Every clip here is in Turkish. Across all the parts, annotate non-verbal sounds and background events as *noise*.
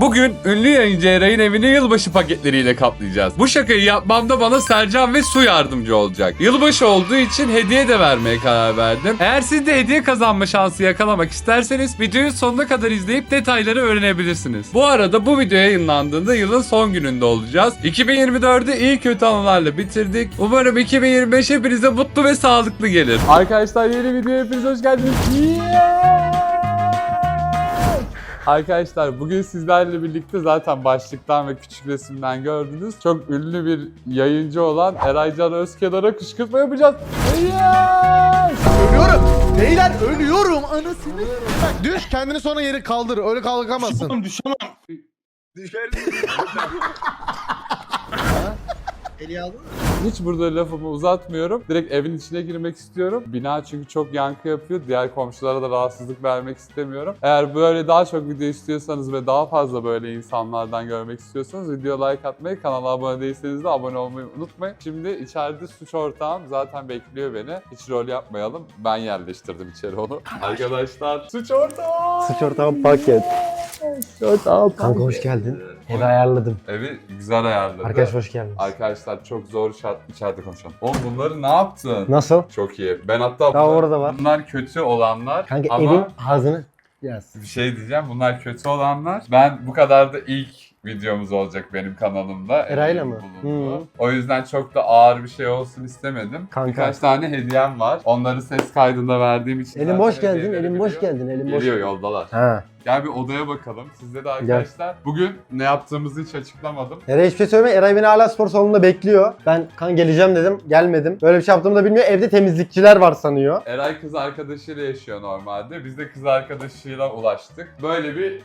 Bugün ünlü yayıncı Eray'ın evini yılbaşı paketleriyle kaplayacağız. Bu şakayı yapmamda bana Sercan ve Su yardımcı olacak. Yılbaşı olduğu için hediye de vermeye karar verdim. Eğer siz de hediye kazanma şansı yakalamak isterseniz videoyu sonuna kadar izleyip detayları öğrenebilirsiniz. Bu arada bu video yayınlandığında yılın son gününde olacağız. 2024'ü iyi kötü anılarla bitirdik. Umarım 2025 hepinize mutlu ve sağlıklı gelir. Arkadaşlar yeni videoya hepiniz hoş geldiniz. Arkadaşlar bugün sizlerle birlikte zaten başlıktan ve küçük resimden gördünüz. Çok ünlü bir yayıncı olan Eraycan Özkenar'a kışkırtma yapacağız. Yes! Ölüyorum. Beyler ölüyorum anasını. Bak düş kendini sonra yeri kaldır. Öyle kalkamazsın. Düşemem. Eli aldın mı? Hiç burada lafımı uzatmıyorum. Direkt evin içine girmek istiyorum. Bina çünkü çok yankı yapıyor. Diğer komşulara da rahatsızlık vermek istemiyorum. Eğer böyle daha çok video istiyorsanız ve daha fazla böyle insanlardan görmek istiyorsanız video like atmayı, kanala abone değilseniz de abone olmayı unutmayın. Şimdi içeride suç ortağım zaten bekliyor beni. Hiç rol yapmayalım. Ben yerleştirdim içeri onu. Arkadaşlar suç ortağım. Suç ortağım paket. Suç ortağım. Kanka hoş geldin. Evi ayarladım. Evi güzel ayarladı. Arkadaş hoş geldin. Arkadaşlar çok zor şart içeride konuşalım. Oğlum bunları ne yaptın? Nasıl? Çok iyi. Ben hatta Daha bunlar, orada var. bunlar kötü olanlar Kanka ama evin ağzını yaz. bir şey diyeceğim. Bunlar kötü olanlar. Ben bu kadar da ilk videomuz olacak benim kanalımda. Eray'la mı? bulunduğu. O yüzden çok da ağır bir şey olsun istemedim. Kanka. Birkaç tane hediyem var. Onları ses kaydında verdiğim için. Elim boş geldin, elim boş geldin, elim boş. Geliyor yoldalar. Ha. Gel bir odaya bakalım. Sizde de arkadaşlar. Bugün ne yaptığımızı hiç açıklamadım. Eray hiçbir şey söyleme. Eray beni hala spor salonunda bekliyor. Ben kan geleceğim dedim. Gelmedim. Böyle bir şey yaptığımı da bilmiyor. Evde temizlikçiler var sanıyor. Eray kız arkadaşıyla yaşıyor normalde. Biz de kız arkadaşıyla ulaştık. Böyle bir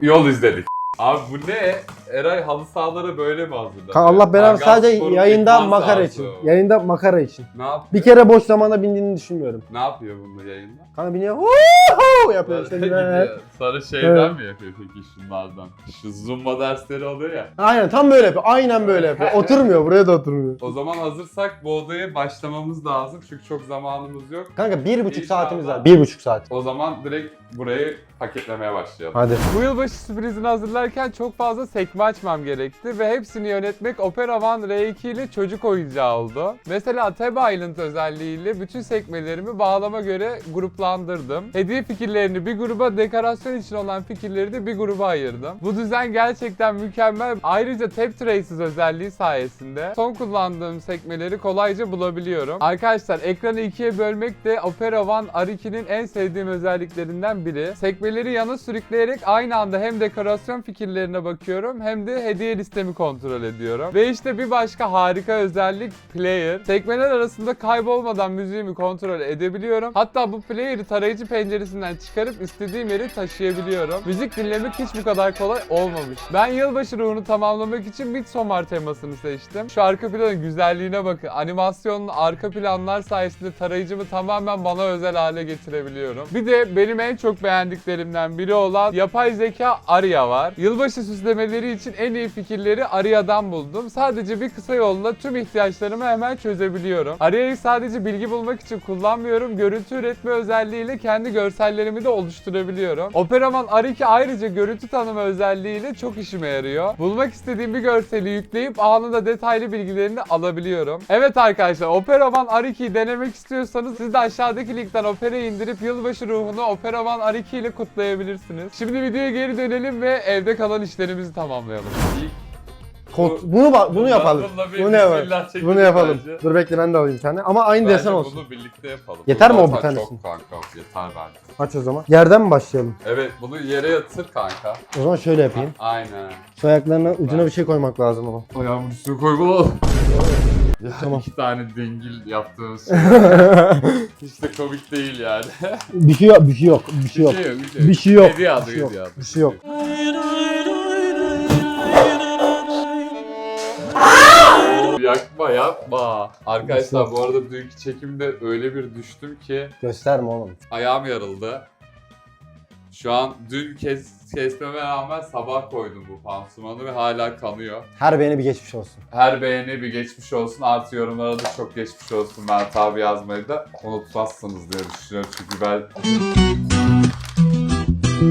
yol izledik. Abi bu ne? Eray halı sahalara böyle mi hazırlanıyor? Allah belanı sadece yayında idman makara sahası için. o. Yayında makara için. Ne yapıyor? Bir kere boş zamanda bindiğini düşünmüyorum. Ne yapıyor bunu yayında? Kanka biniyor. Woohoo yapıyor işte. Gidiyor. Sonra şeyden Evet. mi yapıyor peki şunlardan? Şu zumba dersleri oluyor ya. Aynen tam böyle yapıyor. Aynen böyle yapıyor. *laughs* Oturmuyor. Buraya da oturmuyor. O zaman hazırsak bu odaya başlamamız lazım çünkü çok zamanımız yok. Kanka bir buçuk İnşallah. saatimiz var. Bir buçuk saat. O zaman direkt burayı paketlemeye başlayalım. Hadi. Bu yılbaşı sürprizini hazırlarken çok fazla sekme açmam gerekti ve hepsini yönetmek Opera One R2 ile çocuk oyuncağı oldu. Mesela Tab Island özelliğiyle bütün sekmelerimi bağlama göre gruplandırdım. Hediye fikirlerini bir gruba, dekorasyon için olan fikirleri de bir gruba ayırdım. Bu düzen gerçekten mükemmel. Ayrıca Tab Traces özelliği sayesinde son kullandığım sekmeleri kolayca bulabiliyorum. Arkadaşlar ekranı ikiye bölmek de Opera One R2'nin en sevdiğim özelliklerinden biri. Sekmeleri yana sürükleyerek aynı anda hem dekorasyon fikirlerine bakıyorum hem de hediye listemi kontrol ediyorum. Ve işte bir başka harika özellik Player. Sekmeler arasında kaybolmadan müziğimi kontrol edebiliyorum. Hatta bu Player'ı tarayıcı penceresinden çıkarıp istediğim yere taşıyabiliyorum. Müzik dinlemek hiç bu kadar kolay olmamış. Ben yılbaşı ruhunu tamamlamak için Midsommar temasını seçtim. Şu arka planın güzelliğine bakın. Animasyonlu arka planlar sayesinde tarayıcımı tamamen bana özel hale getirebiliyorum. Bir de benim en çok beğendiklerimden biri olan yapay zeka Aria var. Yılbaşı süslemeleri için en iyi fikirleri Aria'dan buldum. Sadece bir kısa yolla tüm ihtiyaçlarımı hemen çözebiliyorum. Aria'yı sadece bilgi bulmak için kullanmıyorum. Görüntü üretme özelliğiyle kendi görsellerimi de oluşturabiliyorum. Opera One R2 ayrıca görüntü tanıma özelliğiyle çok işime yarıyor. Bulmak istediğim bir görseli yükleyip anında detaylı bilgilerini alabiliyorum. Evet arkadaşlar Opera One R2'yi denemek istiyorsanız siz de aşağıdaki linkten Opera'yı indirip yılbaşı ruhunu Opera One R2 ile kutlayabilirsiniz. Şimdi videoya geri dönelim ve evde kalan işlerimizi tamamlayalım. Kod, bunu bak bunu yapalım. Bununla bir Bunu yapalım. bismillah çekelim Bunu yapalım. bence. Dur bekle ben de alayım tane. Ama aynı Bence desen olsun. bunu birlikte yapalım. Yeter mi o bir zaten tanesi? Çok kanka yeter bence. Aç o zaman. Yerden mi başlayalım? Evet bunu yere yatır kanka. O zaman şöyle yapayım. Aynen. Şu ayaklarına ucuna bir şey koymak lazım ama. Ayağımın üstüne koy bunu. Ya Tamam. iki tane dingil yaptığımız şey. *laughs* Hiç de komik değil yani. bir şey yok, bir şey yok, bir şey yok. Bir şey yok. Bir şey yok. Hediye adı, Bir şey yok. hediye. Bir şey yok. Yakma yapma. Arkadaşlar bu arada dünkü çekimde öyle bir düştüm ki Gösterme oğlum. ayağım yarıldı. Şu an dün kes, kesmeme rağmen sabah koydum bu pansumanı ve hala kanıyor. Her beğeni bir geçmiş olsun. Her beğeni bir geçmiş olsun. Artı yorumlara da çok geçmiş olsun. Mert abi yazmayı da unutmazsınız diye düşünüyorum. Çünkü ben...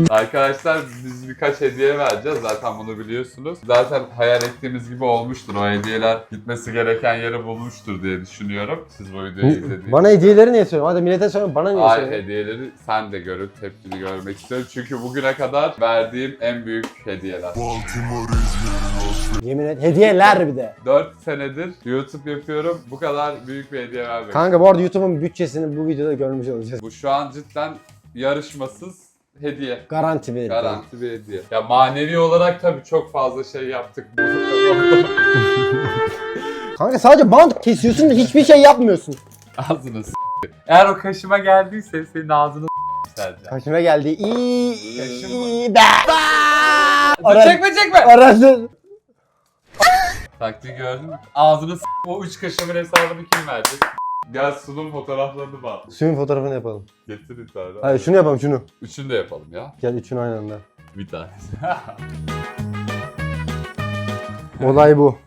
Arkadaşlar biz birkaç hediye vereceğiz. Zaten bunu biliyorsunuz. Zaten hayal ettiğimiz gibi olmuştur. O hediyeler gitmesi gereken yeri bulmuştur diye düşünüyorum. Siz bu videoyu izlediğiniz Bana hediyeleri niye söylüyorsun? Hadi millete söyle bana niye Ay söylüyorsun? hediyeleri sen de görüp tepkini görmek istiyorum. Çünkü bugüne kadar verdiğim en büyük hediyeler. Yemin et. Hediyeler bir de. 4 senedir YouTube yapıyorum. Bu kadar büyük bir hediye vermek. Kanka bu arada YouTube'un bütçesini bu videoda görmüş olacağız. Bu şu an cidden yarışmasız hediye. Garanti bir Garanti bir hediye. Ya manevi olarak tabii çok fazla şey yaptık. *laughs* Kanka sadece bant kesiyorsun da hiçbir şey yapmıyorsun. Ağzını s***. Eğer o kaşıma geldiyse senin ağzını s***. Kaşıma geldi. İyi iyi be. Dur, Ara- Çekme çekme. Arası. Taktiği gördün mü? Ağzını s*** o üç kaşımın hesabını kim verdi? Gel sunum fotoğraflarını bak. Suyun fotoğrafını yapalım. Getir bir tane. Hayır şunu yapalım şunu. Üçünü de yapalım ya. Gel üçünü aynı anda. Bir tane. *laughs* Olay bu.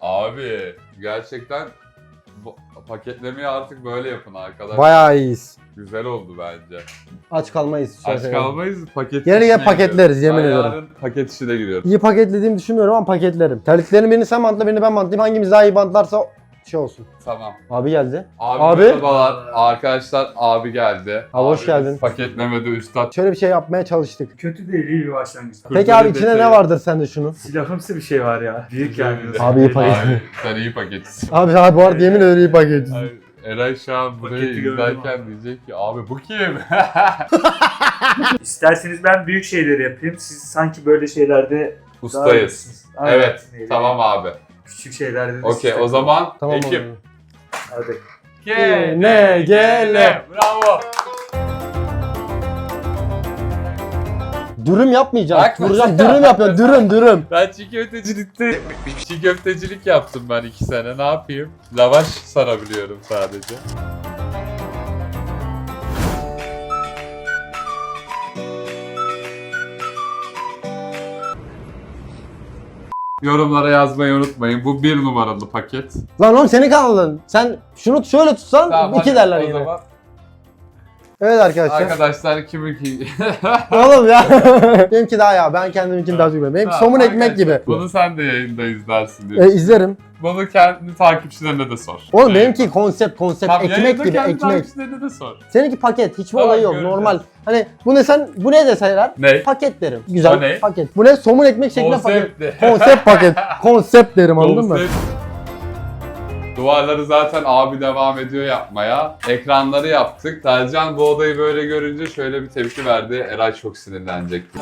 Abi gerçekten bu paketlemeyi artık böyle yapın arkadaşlar. Bayağı iyiyiz. Güzel oldu bence. Aç kalmayız. Şöyle Aç söyleyeyim. kalmayız paket gel işine paketleriz, giriyoruz. yemin Ben ederim. yarın paket işine giriyorum. İyi paketlediğimi düşünmüyorum ama paketlerim. Terliklerin birini sen bantla birini ben bantlayayım. Hangimiz daha iyi bantlarsa şey olsun. Tamam. Abi geldi. Abi, Abi. merhabalar. Arkadaşlar abi geldi. Abi hoş geldin. Paketlemede üstad. Şöyle bir şey yapmaya çalıştık. Kötü değil, iyi bir başlangıç. Peki abi içinde detayı. ne vardır sende şunu? Silahımsı bir şey var ya. Büyük yani. Abi iyi paket. Abi sen iyi paketsin. *laughs* Abi abi bu arada yemin ederim iyi paket. Ay, Eray şu an burayı Paketi gördüm izlerken diyecek ki abi bu kim? *laughs* İsterseniz ben büyük şeyleri yapayım. Siz sanki böyle şeylerde daha Ustayız. iyisiniz. Aynen. Evet Neydi? tamam abi. Küçük şeylerde de Okey o zaman Tamam ekip. abi. Hadi. Gene gele. Bravo. Dürüm yapmayacağım. Bak Vuracağım. Dürüm yapıyorum. Dürüm dürüm. Ben çiğ köftecilikte çiğ köftecilik yaptım ben iki sene. Ne yapayım? Lavaş sarabiliyorum sadece. Yorumlara yazmayı unutmayın. Bu bir numaralı paket. Lan oğlum seni kaldın. Sen şunu şöyle tutsan iki hadi derler o yine. zaman. Evet arkadaşlar. Arkadaşlar kimi ki... *laughs* Oğlum ya. *laughs* Benimki daha ya. Ben kendiminkini daha çok beğendim. Benimki somun ekmek gibi. Bunu sen de yayında izlersin diye. E, izlerim. Bunu kendi takipçilerine de sor. Oğlum Evet. benimki konsept konsept Tamam, ekmek gibi kendi ekmek. takipçilerine de sor. Seninki paket. Hiçbir Tamam, olayı yok. göreceğiz. Normal. Hani bu ne sen bu ne deseler? Ne? Paket derim. Güzel O ne? paket. Bu ne? Somun ekmek şeklinde paket. Konsept paket. *laughs* Konsept derim anladın mı? Duvarları zaten abi devam ediyor yapmaya. Ekranları yaptık. Sercan bu odayı böyle görünce şöyle bir tepki verdi. Eray çok sinirlenecekti.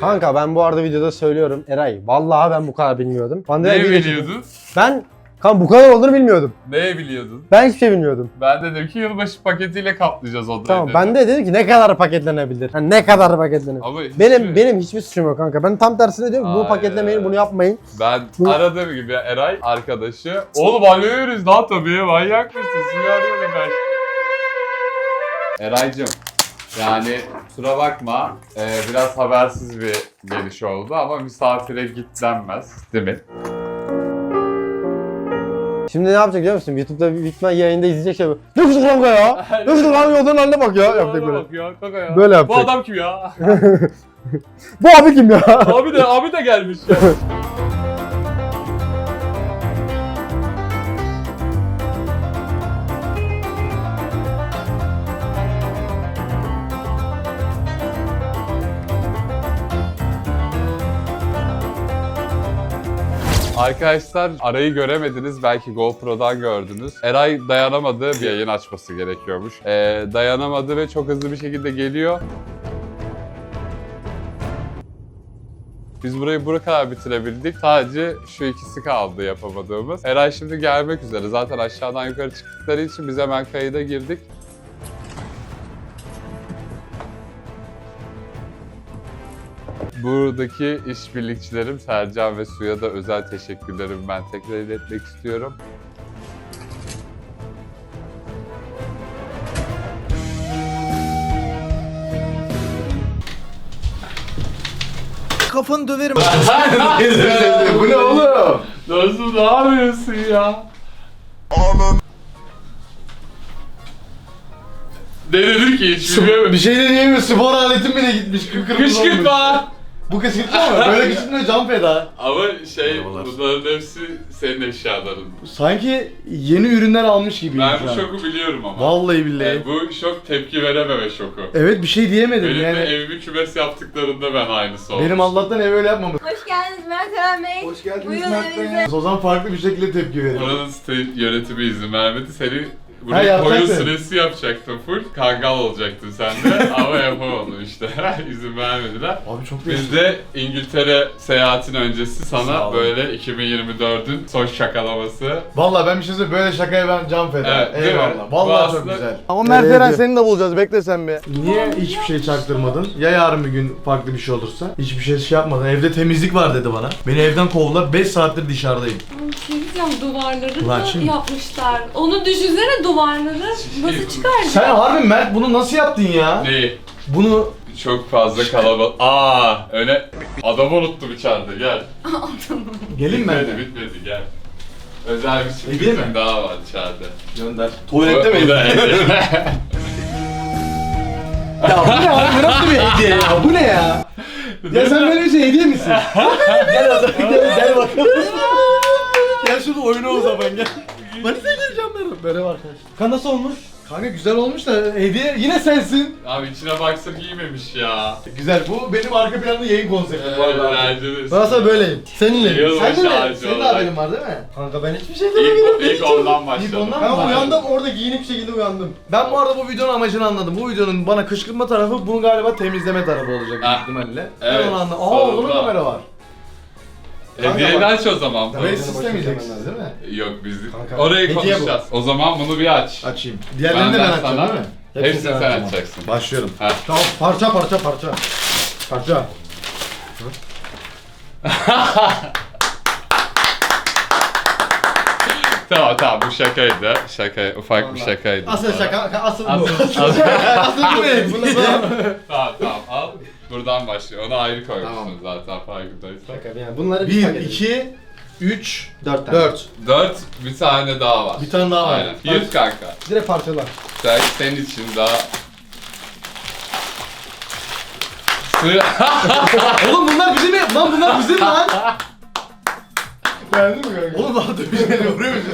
Kanka ben bu arada videoda söylüyorum. Eray vallahi ben bu kadar bilmiyordum. Bana Ne biliyordun? Ben kan bu kadar olduğunu bilmiyordum. Ne biliyordun? Ben hiçbir şey bilmiyordum. Ben dedim ki yılbaşı paketiyle kaplayacağız odayı Tamam dedim. ben de dedim ki ne kadar paketlenebilir? Yani ne kadar paketlenebilir? Ama hiçbir- Benim benim hiçbir suçum yok kanka. Ben tam tersine diyorum ki bunu paketlemeyin, bunu yapmayın. Ben Bu- aradığım gibi Eray arkadaşı. Oğlum alıyoruz lan tabii manyak mısın? Suyu arıyorum ben. Eraycım yani kusura bakma ee, biraz habersiz bir geliş oldu ama misafire git denmez değil mi? Şimdi ne yapacak biliyor musun? YouTube'da bir Bitman yayında izleyecek şey bu. Ne kızı kanka ya? *laughs* Ne kızı kanka yoldan haline bak ya. Yapacak böyle. Bak ya, ya. Böyle Bu yapacak. adam kim ya? *laughs* Bu abi kim ya? abi de abi de gelmiş ya. *laughs* Arkadaşlar arayı göremediniz belki GoPro'dan gördünüz. Eray dayanamadı bir yayın açması gerekiyormuş. Ee, dayanamadı ve çok hızlı bir şekilde geliyor. Biz burayı buraya kadar bitirebildik. Sadece şu ikisi kaldı yapamadığımız. Eray şimdi gelmek üzere. Zaten aşağıdan yukarı çıktıkları için biz hemen kayıda girdik. Buradaki işbirlikçilerim Sercan ve Su'ya da özel teşekkürlerimi ben tekrar iletmek istiyorum. Kafanı döverim. *laughs* Bu ne oğlum? Nasıl ne yapıyorsun ya? Ne dedim ki hiç Bir şey de diyemiyor. Spor aletim bile gitmiş. Kıpkırmızı olmuş. Kışkırtma. Bu kışkırtma mı? Böyle kışkırtma can feda. Ama şey Merhabalar. bunların hepsi senin eşyaların. Sanki yeni ürünler almış gibiyim Ben şu bu an. şoku biliyorum ama. Vallahi billahi. Yani bu şok tepki verememe şoku. Evet bir şey diyemedim Benim yani. de evimi kümes yaptıklarında ben aynısı oldum. Benim Allah'tan ev öyle yapmamış. Hoş geldiniz Mert Eren Bey. Hoş geldiniz Buyurun Mert Bey. evinize. O zaman farklı bir şekilde tepki verin. Buranın site yönetimi izin vermedi. Seni Ha, buraya koyun yapacaktın. süresi yapacaktın full. Kangal olacaktın sen de *laughs* ama yapamadın işte. *laughs* izin vermediler. Abi çok Biz de İngiltere seyahatin öncesi sana böyle 2024'ün son şakalaması. Vallahi ben bir şey söyleyeyim böyle şakaya ben can feda. Evet? Eyvallah. Bu Vallahi çok aslında- güzel. Ama Mert Evet, Eren seni de bulacağız. Bekle sen bir. Niye hiçbir şey çaktırmadın? Ya yarın bir gün farklı bir şey olursa? Hiçbir şey şey yapmadın. Evde temizlik var dedi bana. Beni evden kovdular. 5 saattir dışarıdayım. Bir şey diyeceğim duvarları Ulan da şimdi- yapmışlar. Onu düşünsene duvarları nasıl çıkaracak? Sen harbi Mert bunu nasıl yaptın ya? Neyi? Bunu Çok fazla kalabalık. Aa, öyle adamı unuttum içeride gel. *laughs* gelin mi? Bitmedi bitmedi gel. Özel bir sürprizim mi? daha var içeride. Gönder. Da hediye. *laughs* Ya bu ne abi? Bu nasıl bir hediye ya? Bu ne ya? *laughs* Ya sen böyle bir şey hediye misin? gel o zaman gel, gel bakalım. Gel şurada oyna o zaman gel. *laughs* Manisa geleceğim ben. Merhaba arkadaşlar. Kan nasıl olmuş? Kanka güzel olmuş da hediye yine sensin. Abi içine baksak iyiymemiş ya. Güzel. Bu benim arka planda yayın konseptim bu arada. Bence de. Nasıl böyleyim? Seninle. Yılbaşı Sen de mi? ağacı Senin de olarak. haberin var değil mi? Kanka ben hiçbir şey İlk, demedim. ilk ondan İlk başladım. ondan Ben mı? uyandım orada giyinik bir şekilde uyandım. Ben bu arada bu videonun amacını anladım. Bu videonun bana kışkırtma tarafı, bunu galiba temizleme tarafı olacak büyük Ha. ihtimalle. Evet, Ben onu anladım. Aa, sonunda. bunun kamera var. Hediyeyi aç o zaman. Tabii istemeyeceksiniz hemen değil mi? Yok biz Kanka, orayı hediye bu. konuşacağız. O zaman bunu bir aç. Açayım. Diğerlerini de ben Benden açacağım sana- değil mi? Hepsini sen açacağım. açacaksın. Başlıyorum. Ha. Tamam parça parça parça. Parça. *laughs* Tamam tamam bu şakaydı. Şaka ufak bir şakaydı. Asıl şaka, asıl bu. Asıl, asıl. *laughs* Asıl bu. Bunu bu. tamam tamam al. Buradan başlıyor. Onu ayrı koymuşsun zaten farkındaysan. Şaka yani bunları bir 1, paket. 2, 3, Dört tane. 4. Dört bir tane daha var. Bir tane daha var. Aynen. Yut kanka. Direkt parçalar. Sen, senin için daha... Sıra... *laughs* Oğlum bunlar bizim mi? Lan bunlar bizim lan. Beğendin mi kanka? Oğlum daha da bir şey vuruyor musun?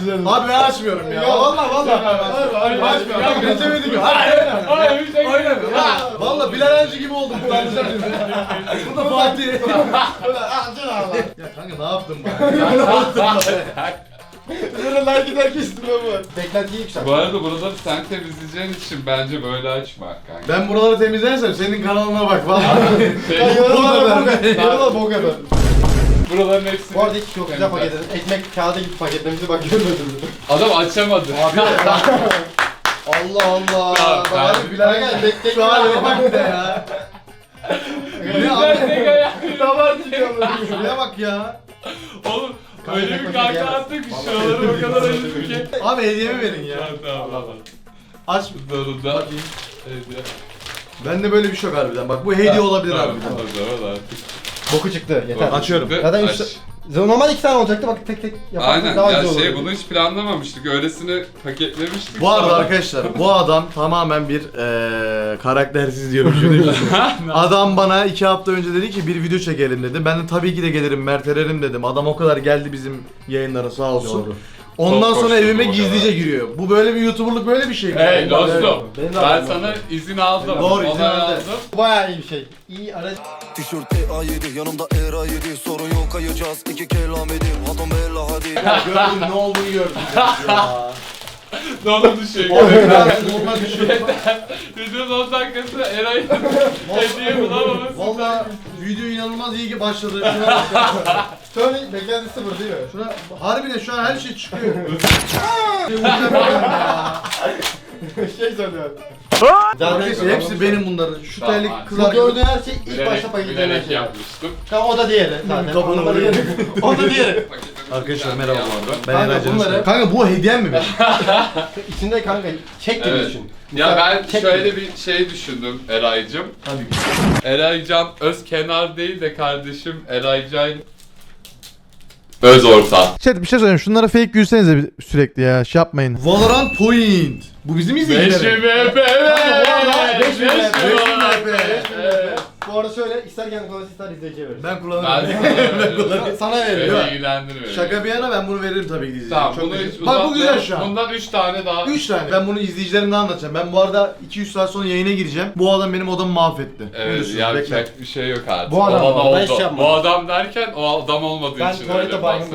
Güzel. Abi ben açmıyorum ya. Ya valla valla. Hayır, açmıyorum. Ya geçemedik. Hadi. Hayır bir şey Aynen. Valla Bilal Erci gibi oldum. Utanacağım şimdi. Bu da Fatih. *laughs* ya kanka ne yaptın bana? Böyle like giderken üstüme bu. Beklentiyi yükselt. Bu arada buraları sen temizleyeceğin için bence böyle açma kanka. Ben buraları temizlersem senin kanalına bak valla. Şey, Yarılar bu kadar. Yarılar bu kadar. Buraların hepsini... Bu arada hiç çok güzel paketledim. Ekmek kağıdı gibi paketlemişti bak görmedim. Adam açamadı. Allah Allah. Tamam, Bak harbi ben- Bilal gel bekle. Şu halime bak be ya. Ne abi? Tamam Şuraya bak ya. Oğlum öyle bir diyemez. attık ki şuraları o kadar acıdı ki. Abi hediyemi verin ya. Tamam tamam tamam. Aç. Zorunda. Hediye. Ben de böyle bir şey yok harbiden. Bak bu hediye olabilir Tamam, harbiden. O zaman artık. Boku çıktı yeter. Açıyorum. Zaten Aç. üç- Normal iki tane olacaktı bak tek tek yaparsak Aynen daha ya güzel şey olur. bunu hiç planlamamıştık. Öylesine paketlemiştik. Bu arada arkadaşlar bu adam tamamen bir eee karaktersiz diyorum şöyle. *laughs* adam bana iki hafta önce dedi ki bir video çekelim dedi. Ben de tabii ki de gelirim Mert Ererim dedim. Adam o kadar geldi bizim yayınlara sağ olsun. Ondan sonra evime gizlice giriyor. Bu böyle bir YouTuber'lık böyle bir şey mi? Hey dostum Benim de ben sana izin aldım. Doğru, izin onay aldı. aldım. Bayağı iyi bir şey. İyi araç. Tişört EA7 yanımda ERA 7 Sorun yok kayacağız iki kelam edip Hatam bella hadi gördüm ne olduğunu gördüm. *laughs* ya. Oldu düşüyor? Normal şey. Videonun 10 dakikasında Eray'ın hediye bulamaması. Valla video inanılmaz iyi ki başladı. *laughs* Şuna. Turning beklenti sıfır değil mi? Şuna harbiden şu an her şey çıkıyor. *laughs* Muhtemelen ya. *laughs* şey söylüyor. Arkadaşlar hepsi benim bunların. Şu Tamam, terlik abi. kız Bu gördüğün her şey ilk Bilerek, başta bilerek şey. yapmıştım. Tamam o da diğeri zaten. Kafanı vuruyor. *laughs* O da diğeri. Arkadaşlar merhaba bu arada. Ben Kanka Eray bunları- şey- Kanka bu hediyem mi benim? *laughs* İçinde kanka çek gibi Evet. düşün. Ya ben çek şöyle bir şey düşündüm Eray'cım. Tabii. Eraycan Özkenar değil de kardeşim Eraycan öz orta. Chat bir şey söyleyeyim. Şunlara fake gülsenize bir- sürekli ya. Şey yapmayın. Valorant Point. Bu bizim 5 izleyicilerimiz. VP Kanka bu arada evet. 5 VP, 5 VP. Bu arada söyle ister kendi kullanırsın ister izleyiciye verirsin. Ben Ben kullanırım. sana Sana Beni veriyorum. ilgilendirmiyor. Şaka bir yana ben bunu veririm tabii ki izleyicilerime. Tamam Çok bunu teşekkür- hiç Bak bu güzel şu an. Bundan 3 tane daha. 3 tane. Ben bunu izleyicilerimden anlatacağım. Ben bu arada 2-3 saat sonra yayına gireceğim. Bu adam benim odamı mahvetti. Evet Biliyorsunuz, yapacak bir şey yok artık. Bu adam var, ben oldu. hiç yapmadım. Adam derken o adam olmadığı Ben için tuvalete öyle baygın.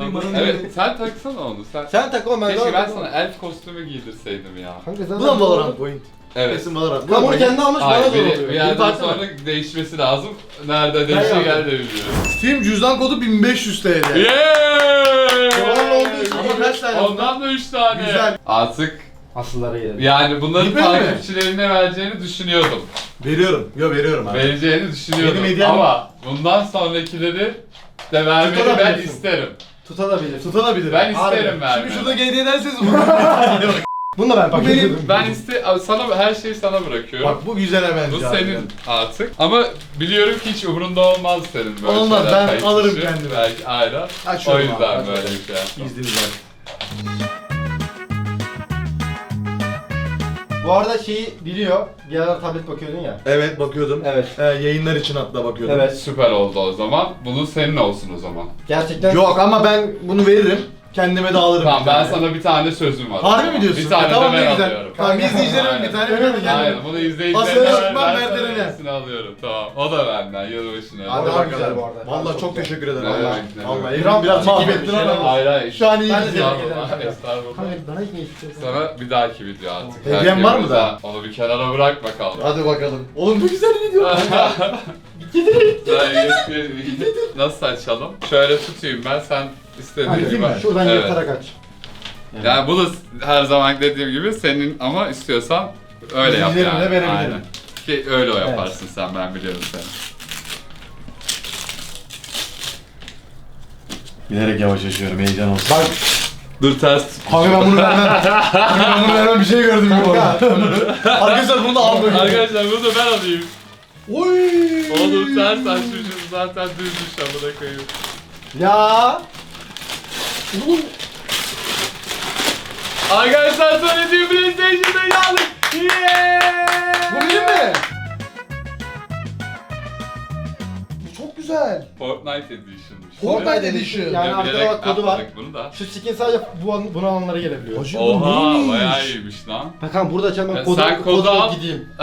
Duymadım. Evet sen taksana onu sen. Sen tak oğlum ben Keşke ben sana elf kostümü giydirseydim ya. Kanka sen Bu da Valorant Point? Evet. Kesin Valorant. Lan bunu kendi almış bana Hayır zor bir, oluyor. bir Bir yerden farklı sonra mı? değişmesi lazım. Nerede değişiyor yaptım. yer de biliyorum. Steam cüzdan kodu 1500 TL. Yeah! oldu işte. Ama kaç tane Ondan da 3 tane. Güzel. Artık Asıllara gidelim. yani bunların mi? takipçilerine vereceğini düşünüyordum. Veriyorum. Yo veriyorum abi. Vereceğini düşünüyordum. Benim hediyem- Ama bundan sonrakileri de vermeni ben isterim. Tutabilir. Tutanabilir. Ben isterim vermeni. Şimdi şurada hediye ederseniz bunu. *laughs* Bunu da ben benim- paketledim. Ben iste sana her şeyi sana bırakıyorum. Bak bu güzel hemen. bu senin artık. Ama biliyorum ki hiç umurunda olmaz senin böyle Olmaz, şeyler. ben kayıt alırım dışı. kendime. Belki ayrı. O Açıyorum yüzden abi, böyle bir şey yaptım. İzninizle. Bu arada şeyi biliyor. Bir ara tablet bakıyordun ya. Evet bakıyordum. Evet. Ee, yayınlar için hatta bakıyordum. Evet. Süper oldu o zaman. Bunun senin olsun o zaman. Gerçekten Yok ama ben bunu veririm. Kendime de alırım. Tamam bir ben tane. sana bir tane sözüm var. Harbi mi diyorsun? Bir tane E, tamam de ne ben güzel. alıyorum. Tamam izleyicilerim Aynen. bir tane veririm Aynen kendim. bunu Asıl izleyicilerine ver. çıkmam Ben sana ne? hepsini alıyorum. Tamam. O da benden. Yılbaşına. Hadi Daha bakalım. güzel bu arada. Vallahi Çok teşekkür ederim. Ne Allah. demek, ne Allah. demek. Evren biraz mahvettin bir şeyler ama. Hayır hayır. Şu an iyi Ben de gidiyor. Estağfurullah. Estağfurullah. Kanka bana hiç ne istiyorsun? Sana bir dahaki video artık. Hediyem Herkes var mı daha? Onu bir kenara bırak bakalım. Hadi bakalım. Oğlum bu güzel video. *laughs* Nasıl açalım? Şöyle tutayım ben sen istediğin Hadi, gibi. aç. Şuradan Evet. yırtarak aç. Yani bu da her zaman dediğim gibi senin ama istiyorsan öyle yap yani. verebilirim. Aynen. Ki öyle o yaparsın sen ben biliyorum seni. Bilerek yavaş yaşıyorum heyecan olsun. Bak Dur ters. Kanka ben bunu vermem. Ben *laughs* bunu vermem bir şey gördüm gibi orada. *laughs* Arkadaşlar bunu da almayın. Arkadaşlar bunu da ben alayım. Oy. Oğlum ters açmışız zaten düzmüş amına koyayım. ya. Arkadaşlar söylediğim PlayStation'da aldık. Yeah! Bu benim mi? Bu çok güzel. Fortnite Edition'mış. Fortnite Edition. Yani Ben arkada bak kodu var. Bunu da. Şu skin sadece bu, bunu alanlara gelebiliyor. Hacı bu Oha neymiş? bayağı iyiymiş lan. Bakalım burada açalım ben Ya kodu, sen kodu kodu al. gideyim. *laughs*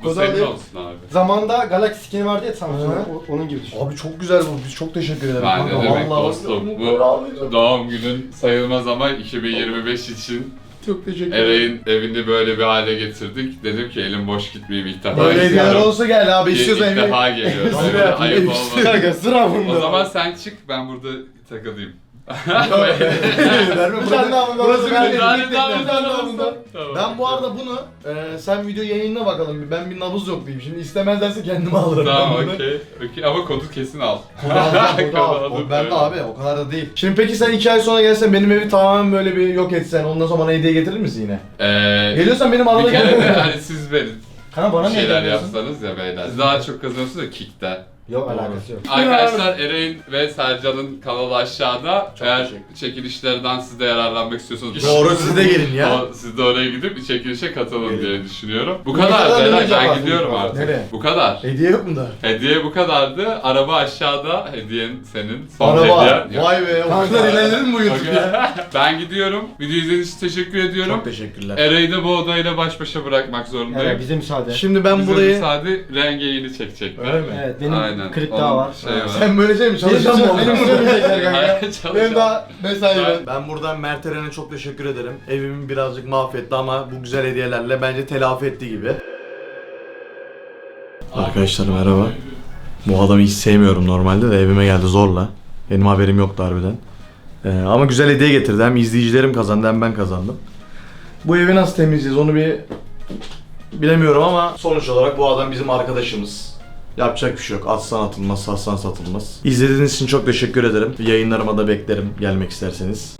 Bu Kodu senin alayım. olsun abi. Zamanda Galaxy skin'i vardı ya Samsung'un Hı. o- onun gibi düşün. Abi çok güzel bu. Biz çok teşekkür ederim. Ben Kanka, demek vallahi dostum. Bu doğum günün sayılmaz ama 2025 için Çok teşekkür ederim. Eray'ın evini böyle bir hale getirdik. Dedim ki elim boş gitmeyeyim ilk defa. Böyle hediyeler istiyorum. olsa gel abi istiyorsan ilk defa geliyoruz. Nasıl Öyle yapayım? *laughs* ayıp. Kanka sıra bunda. O zaman sen çık ben burada takılayım. Verme Bir tane daha bundan, Burası bir tane benim. daha, Bir bir tane tane daha daha bundan. Tamam. Ben bu arada bunu e, sen video yayınla bakalım. Ben bir nabız yok diyeyim. Şimdi istemezlerse kendime alırım. Tamam okey. Okey ama kodu kesin al. Kodu *laughs* al. Ben de abi o kadar da değil. Şimdi peki sen iki ay sonra gelsen benim evi tamamen böyle bir yok etsen ondan sonra bana hediye getirir misin yine? Ee, Geliyorsan benim arada bir kere de gel. hani siz verin. Kanka bana bir ne şeyler yapıyorsun? yapsanız ya beyler. Siz daha çok kazanıyorsunuz ya Kick'te. Yok alakası yok. Arkadaşlar Ereğin ve Sercan'ın kanalı aşağıda. Çok Eğer teşekkür çekilişlerden siz de yararlanmak istiyorsanız Doğru siz de gelin ya. O, siz de oraya gidip bir çekilişe katılın Gelin. diye düşünüyorum. Bu Bu kadar kadar beyler demeyeceğim ben gidiyorum artık. Nereye? Bu kadar. Hediye yok mu da? Hediye bu kadardı. Araba aşağıda. Hediyen senin. Son Araba. hediyen. Vay be o kadar ilerledin mi bu YouTube ya? *laughs* ben gidiyorum. Video izlediğiniz için teşekkür ediyorum. Çok teşekkürler. Ereği de bu odayla baş başa bırakmak zorundayım. Evet bize müsaade. Şimdi ben Bize burayı... müsaade rengeyini çekecekler. Öyle mi? Evet benim Aynen. Klip Onun daha var. Şey var. Sen böyle şey mi çalışan mı Benim söylemeyecekler kanka. Benim daha mesai Ben- ben. Ben buradan Mert Eren'e çok teşekkür ederim. Evimi birazcık mahvetti ama bu güzel hediyelerle bence telafi etti gibi. Arkadaşlar merhaba. Bu adamı hiç sevmiyorum normalde de evime geldi zorla. Benim haberim yoktu harbiden. Ee, ama güzel hediye getirdi. Hem izleyicilerim kazandı hem ben kazandım. Bu evi nasıl temizleyeceğiz onu bir bilemiyorum ama sonuç olarak bu adam bizim arkadaşımız. Yapacak bir şey yok. Atsan atılmaz, satsan satılmaz. İzlediğiniz için çok teşekkür ederim. Yayınlarıma da beklerim gelmek isterseniz.